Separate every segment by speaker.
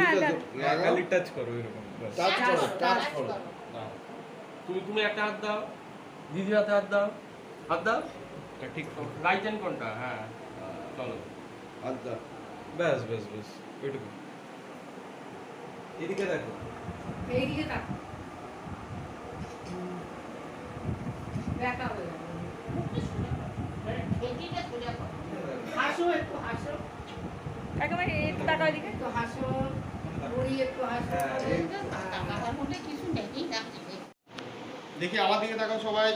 Speaker 1: না এটা
Speaker 2: লাগাও
Speaker 3: খালি টাচ করো এরকম ব্যাস।
Speaker 2: টাচ করো টাচ করো।
Speaker 4: দাও। তুমি তুমি একটা হাত দাও। দিদি হাতে হাত দাও। হাত দাও।
Speaker 3: এটা ঠিক করো।
Speaker 4: রাইট হ্যান্ড কোনটা? হ্যাঁ। চলো।
Speaker 2: আচ্ছা
Speaker 3: ব্যাস ব্যাস ব্যাস। ওইটুকু এদিকে দেখো।
Speaker 5: এইদিকে তাক ব্যাকা হয়ে যাবে। হাসো একটু হাসো।
Speaker 1: একটু
Speaker 5: হাসো একটু হাসো
Speaker 3: হ্যাঁ,
Speaker 2: দেখি আমার দিকে তাকাও সবাই।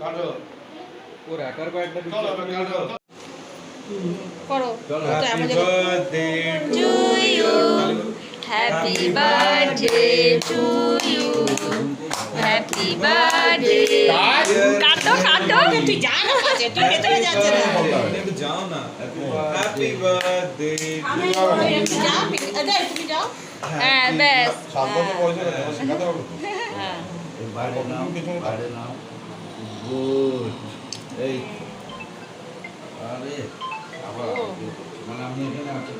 Speaker 2: কাটো।
Speaker 3: ওর একার কয়েকটা
Speaker 2: চলো এবার কাটো।
Speaker 1: করো।
Speaker 3: Happy birthday
Speaker 1: to you happy birthday to you happy birthday কাটো কাটো তুই যা না কাছে তুই ভেতরে যাচ্ছে না।
Speaker 3: একটু যাও না। হ্যাপি বার্থডে
Speaker 1: যাও তুমি যাও। হ্যাঁ ব্যাস।
Speaker 2: সাত বছর বয়সে শেখাতে হবে।
Speaker 1: হ্যাঁ।
Speaker 2: বাইরে নাও বাইরে নাও
Speaker 6: গুড এই। আরে আবার মানে আমি এখানে আছি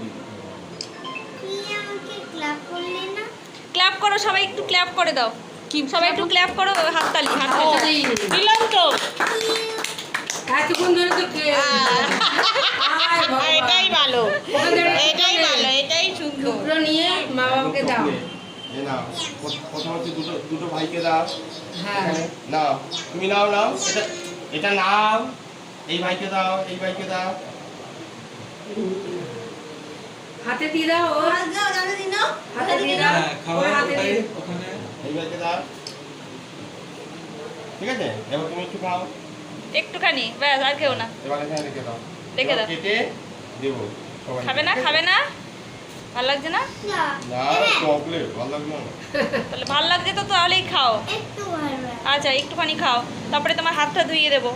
Speaker 1: ক্ল্যাপ করো সবাই একটু ক্লাব করে দাও। কি সবাই একটু ক্ল্যাপ করো হাততালি হাততালি দিলাম তো।
Speaker 5: এতক্ষণ ধরে তো কে? আয়
Speaker 1: এটাই ভালো। এটাই ভালো এটাই সুন্দর।
Speaker 5: নিয়ে মা বাবাকে দাও।
Speaker 2: প্রথম হচ্ছে দুটো দুটো ভাইকে দাও।
Speaker 5: হ্যাঁ।
Speaker 2: এখানে নাও। তুমি নাও নাও। এটা এটা নাও। এই ভাইকে দাও এই ভাইকে দাও।
Speaker 5: হাতে দিয়ে দাও। হাতে দিয়ে দাও
Speaker 3: হ্যাঁ খাওয়া
Speaker 5: ওর হাতে দিয়ে
Speaker 3: ওখানে
Speaker 2: দাও ঠিক আছে? এবার তুমি একটু খাও।
Speaker 1: একটুখানি ব্যাস আর কেউ না।
Speaker 2: এবার এখানে রেখে দাও।
Speaker 1: রেখে দাও।
Speaker 2: কেটে দেবো
Speaker 1: খাবে না? খাবে না? ভালো লাগছে না?
Speaker 2: না। চকলেট ভালো লাগবে না?
Speaker 1: তাহলে ভালো লাগছে তো তাহলেই খাও। আচ্ছা একটুখানি খাও। তারপরে তোমার হাতটা ধুইয়ে দেবো।